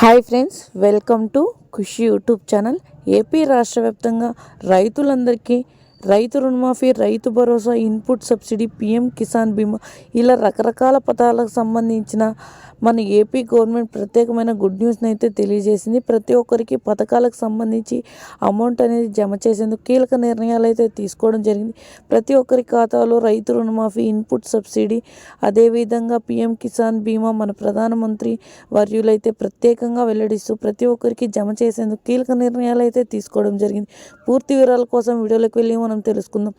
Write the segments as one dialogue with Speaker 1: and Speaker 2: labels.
Speaker 1: Hi friends welcome to Khushi YouTube channel. AP రాష్ట్ర వ్యాప్తంగా రైతులందరికీ రైతు రుణమాఫీ Rythu Bharosa input subsidy PM Kisan బీమా ఇలా రకరకాల పథకాలకు సంబంధించిన మన ఏపీ గవర్నమెంట్ ప్రత్యేకమైన గుడ్ న్యూస్ని అయితే తెలియజేసింది. ప్రతి ఒక్కరికి పథకాలకు సంబంధించి అమౌంట్ అనేది జమ చేసేందుకు కీలక నిర్ణయాలు అయితే తీసుకోవడం జరిగింది. ప్రతి ఒక్కరి ఖాతాలో రైతు రుణమాఫీ ఇన్పుట్ సబ్సిడీ అదేవిధంగా పిఎం కిసాన్ బీమా మన ప్రధానమంత్రి వర్యులైతే ప్రత్యేకంగా వెల్లడిస్తూ ప్రతి ఒక్కరికి జమ చేసేందుకు కీలక నిర్ణయాలు అయితే తీసుకోవడం జరిగింది. పూర్తి వివరాల కోసం వీడియోలోకి వెళ్ళి మనం తెలుసుకుందాం.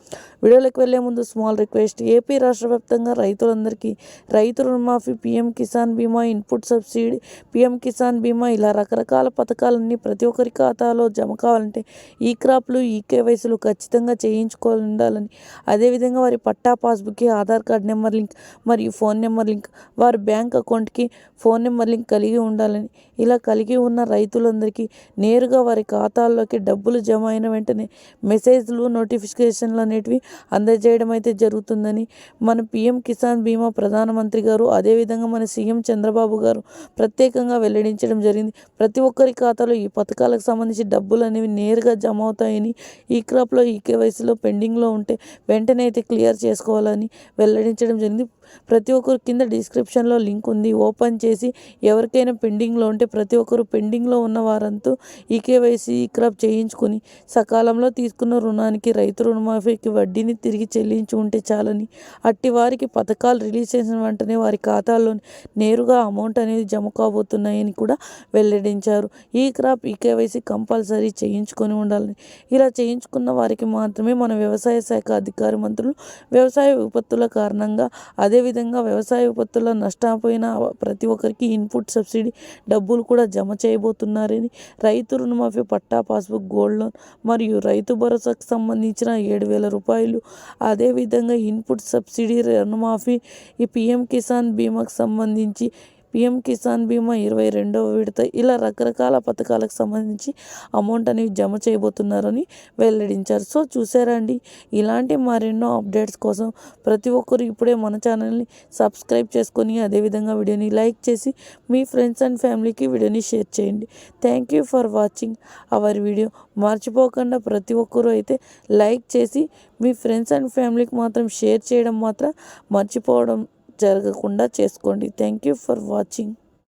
Speaker 1: వీడియోలకు వెళ్ళే ముందు స్మాల్ రిక్వెస్ట్ ఏపీ రాష్ట్ర వ్యాప్తంగా రైతులందరికీ రైతు రుణమాఫీ పిఎం కిసాన్ బీమా ఇన్పుట్ సబ్సిడీ పిఎం కిసాన్ బీమా ఇలా రకరకాల పథకాలన్నీ ప్రతి ఒక్కరి ఖాతాలో జమ కావాలంటే ఈ క్రాప్లు ఈ కేవైసీలు ఖచ్చితంగా చేయించుకోవాలి ఉండాలని అదేవిధంగా వారి పట్టా పాస్బుక్కి ఆధార్ కార్డ్ నెంబర్ లింక్ మరియు ఫోన్ నెంబర్ లింక్ వారి బ్యాంక్ అకౌంట్కి ఫోన్ నెంబర్ లింక్ కలిగి ఉండాలని. ఇలా కలిగి ఉన్న రైతులందరికీ నేరుగా వారి ఖాతాల్లోకి డబ్బులు జమ అయిన వెంటనే మెసేజ్లు నోటిఫికేషన్ నోటిఫికేషన్లు అనేటివి అందజేయడం అయితే జరుగుతుందని మన పిఎం కిసాన్ బీమా ప్రధానమంత్రి గారు అదేవిధంగా మన సీఎం చంద్రబాబు గారు ప్రత్యేకంగా వెల్లడించడం జరిగింది. ప్రతి ఒక్కరి ఖాతాలో ఈ పథకాలకు సంబంధించి డబ్బులు అనేవి నేరుగా జమ అవుతాయని ఈ క్రాప్లో ఈ కేవైసీలో పెండింగ్లో ఉంటే వెంటనే అయితే క్లియర్ చేసుకోవాలని వెల్లడించడం జరిగింది. ప్రతి ఒక్కరు కింద డిస్క్రిప్షన్లో లింక్ ఉంది. ఓపెన్ చేసి ఎవరికైనా పెండింగ్లో ఉంటే ప్రతి ఒక్కరు పెండింగ్లో ఉన్న వారంతా ఈ కేవైసీ ఈ క్రాప్ చేయించుకుని సకాలంలో తీసుకున్న రుణానికి రైతు రుణమాఫీకి వడ్డీని తిరిగి చెల్లించి ఉంటే చాలని అట్టి వారికి పథకాలు రిలీజ్ చేసిన వెంటనే వారి ఖాతాల్లో నేరుగా అమౌంట్ అనేది జమ కాబోతున్నాయని కూడా వెల్లడించారు. ఈ క్రాప్ ఈ కేవైసీ కంపల్సరీ చేయించుకొని ఉండాలని. ఇలా చేయించుకున్న వారికి మాత్రమే మన వ్యవసాయ శాఖ అధికారి మంత్రులు వ్యవసాయ విపత్తుల కారణంగా అదే అదేవిధంగా వ్యవసాయ విపత్తుల్లో నష్టపోయిన ప్రతి ఒక్కరికి ఇన్పుట్ సబ్సిడీ డబ్బులు కూడా జమ చేయబోతున్నారని రైతు రుణమాఫీ పట్టా పాస్బుక్ గోల్డ్ లోన్ మరియు రైతు భరోసాకు సంబంధించిన ఏడు వేల రూపాయలు. అదేవిధంగా ఇన్పుట్ సబ్సిడీ రుణమాఫీ ఈ పిఎం కిసాన్ బీమాకు సంబంధించి పిఎం కిసాన్ బీమా ఇరవై రెండవ విడత ఇలా రకరకాల పథకాలకు సంబంధించి అమౌంట్ అనేవి జమ చేయబోతున్నారని వెల్లడించారు. సో చూసారా అండి? ఇలాంటి మరెన్నో అప్డేట్స్ కోసం ప్రతి ఒక్కరు ఇప్పుడే మన ఛానల్ని సబ్స్క్రైబ్ చేసుకొని అదేవిధంగా వీడియోని లైక్ చేసి మీ ఫ్రెండ్స్ అండ్ ఫ్యామిలీకి వీడియోని షేర్ చేయండి. Thank you for watching our video మర్చిపోకుండా ప్రతి ఒక్కరూ అయితే లైక్ చేసి మీ ఫ్రెండ్స్ అండ్ ఫ్యామిలీకి మాత్రం షేర్ చేయడం మాత్రం మర్చిపోవడం జరగకుండా చేసుకోండి. Thank you for watching